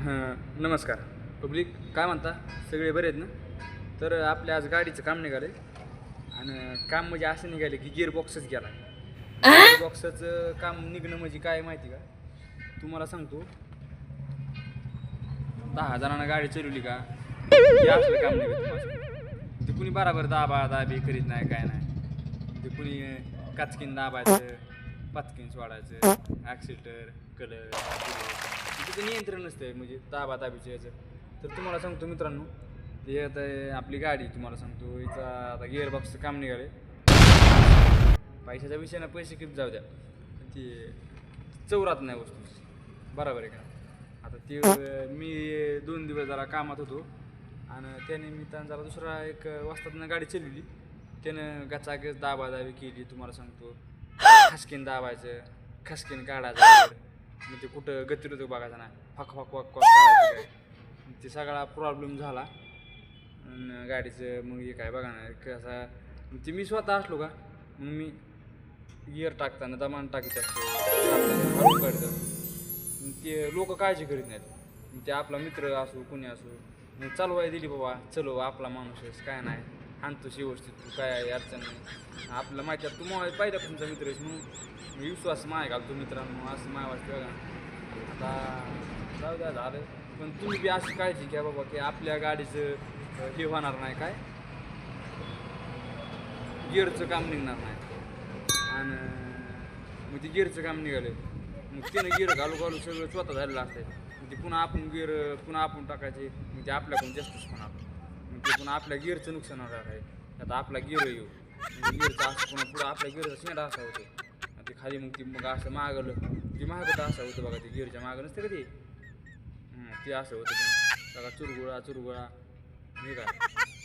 हां नमस्कार. पब्लिक काय म्हणता? सगळे बरे आहेत ना? तर आपल्या आज गाडीचं काम निघाले आणि काम म्हणजे असं निघाले की गिअर बॉक्सच गेला. गिअर बॉक्सचं काम निघणं म्हणजे काय माहिती का? तुम्हाला सांगतो. दहा जणांना गाडी चालवली का? असलं काम निघत ते कुणी बराबर दाबा दाबी करीत नाही काय नाही. ते कुणी काचकीन दाबायचं पाचकीन सोडायचं ॲक्सिलेटर कलर तिथं नियंत्रण नसते म्हणजे दाबा ताबीचे याचं. तर तुम्हाला सांगतो मित्रांनो ते आता आपली गाडी तुम्हाला सांगतो हिचा आता गिअरबॉक्सचं काम निघाले पैशाच्या विषयानं पैसे किती जाऊ द्या. ते चौरात नाही वस्तू. बरोबर आहे का? आता ते मी दोन दिवस जरा कामात होतो आणि त्याने मी त्यानं जरा दुसरा एक वाजतातनं गाडी चालवली. त्यानं गचागच दाबादाबी केली तुम्हाला सांगतो. खसकीन दाबायचं खसकीन काढायचं. म्हणजे मग ते कुठं गतिरोधक होतं बघायचं नाही. फक फक वाक फक ते. सगळा प्रॉब्लेम झाला. गाडीचं मग हे काय बघा ना कसा ते मी स्वतः असलो का मग मी गिअर टाकताना दमान टाकीत असतो. हळू काढतो. ते लोक काळजी करीत नाहीत. ते आपला मित्र असो कुणी असो चालवाय दिली बाबा चलो आपला माणूस काय नाही. आणतो व्यवस्थित तू काय आहे, अडचण नाही. आपलं माहिती आहे तू पाहिजे पहिल्यापासूनचा मित्र आहेस म्हणून? मी विश्वास माय घालतो मित्रांनो असं माय वाटतं का आता जाऊ द्या झालं. पण तुम्ही बी अशी काळजी घ्या बाबा की आपल्या गाडीचं हे होणार नाही काय? गिअरचं काम निघणार नाही. आणि म्हणजे मग ते गिअरचं काम निघालं मग त्यानं गिअर घालू घालू सगळं स्वतः झालेलं असतंय. मग ते पुन्हा आपण गिअर पुन्हा आपण टाकायचे. मग ते आपल्याकडून जास्तच होणार. मग ते पुन्हा आपल्या गिअरचं नुकसान होणार आहे. आता आपला गिअर येऊ. गिअरचं असं पुन्हा पुढं आपल्या गिअरचा शेंडा असा होतो. आणि ते खाली मग ती मग असं मागलं ते मागं असं होतं बघा ते गिअरच्या मागं नसतं का ते? हं, ते असं होतं सगळा चुरगुळा चुरगुळा. नाही का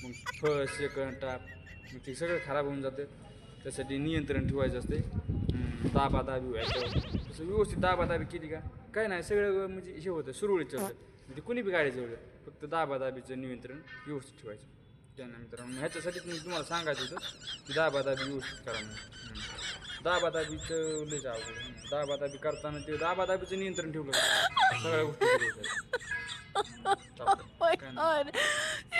मग फळ सेकंड टाप मग ते सगळं खराब होऊन जातं. त्यासाठी नियंत्रण ठेवायचं असते हं, दाबादाबी व्हायचं. तसं व्यवस्थित दाबादाबी केली का? काय नाही सगळं म्हणजे हे होतं सुरळीत चालतं म्हणजे कुणी बी गाडी जवळ. फक्त दाबादाबीचं नियंत्रण व्यवस्थित ठेवायचं. त्यानंतर ह्याच्यासाठी मी तुम्हाला सांगायचं होतं की दाबादाबी व्यवस्थित करा म्हणून. दाबादाबीचं लयच हं. दाबादाबी करताना ते दाबादाबीचं नियंत्रण ठेवलं सगळ्या गोष्टी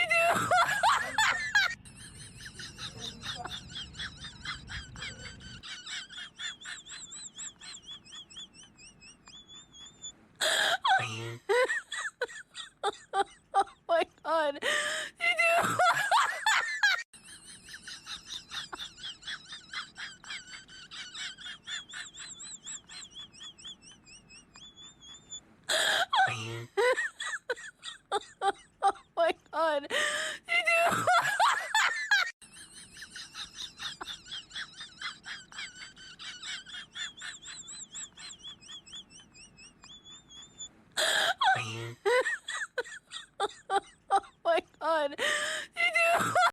oh my god.